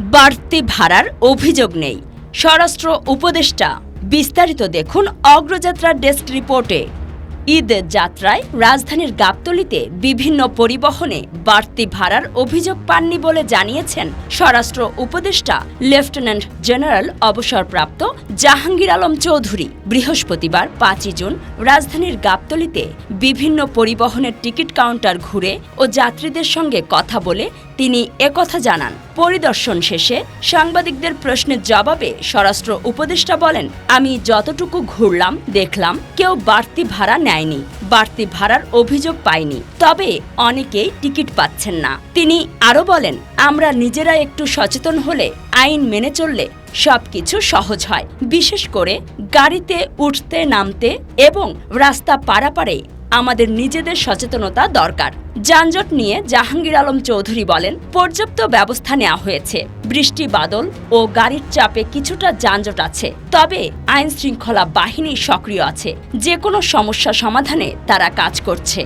বাড়তি ভাড়ার অভিযোগ নেই। স্বরাষ্ট্র উপদেষ্টা, বিস্তারিত দেখুন অগ্রযাত্রা ডেস্ক রিপোর্টে। ঈদ যাত্রায় রাজধানীর গাবতলীতে বিভিন্ন পরিবহনে বাড়তি ভাড়ার অভিযোগ পাননি বলে জানিয়েছেন স্বরাষ্ট্র উপদেষ্টা, লেফটেন্যান্ট জেনারেল অবসরপ্রাপ্ত জাহাঙ্গীর আলম চৌধুরী। বৃহস্পতিবার পাঁচই জুন রাজধানীর গাবতলীতে বিভিন্ন পরিবহনের টিকিট কাউন্টার ঘুরে ও যাত্রীদের সঙ্গে কথা বলে তিনি একথা জানান। পরিদর্শন শেষে সাংবাদিকদের প্রশ্নের জবাবে স্বরাষ্ট্র উপদেষ্টা বলেন, আমি যতটুকু ঘুরলাম, দেখলাম, কেউ বাড়তি ভাড়া নেয়নি, বাড়তি ভাড়ার অভিযোগ পাইনি তবে অনেকেই টিকিট পাচ্ছেন না। তিনি আরও বলেন, আমরা নিজেরা একটু সচেতন হলে, আইন মেনে চললে সবকিছু সহজ হয়। বিশেষ করে গাড়িতে উঠতে নামতে এবং রাস্তা পারাপারে আমাদের নিজেদের সচেতনতা দরকার। যানজট নিয়ে জাহাঙ্গীর আলম চৌধুরী বলেন, পর্যাপ্ত ব্যবস্থা নেওয়া হয়েছে। বৃষ্টি, বাদল ও গাড়ির চাপে কিছুটা যানজট আছে। তবে আইন শৃঙ্খলা বাহিনী সক্রিয় আছে। যে কোনো সমস্যা সমাধানে তারা কাজ করছে।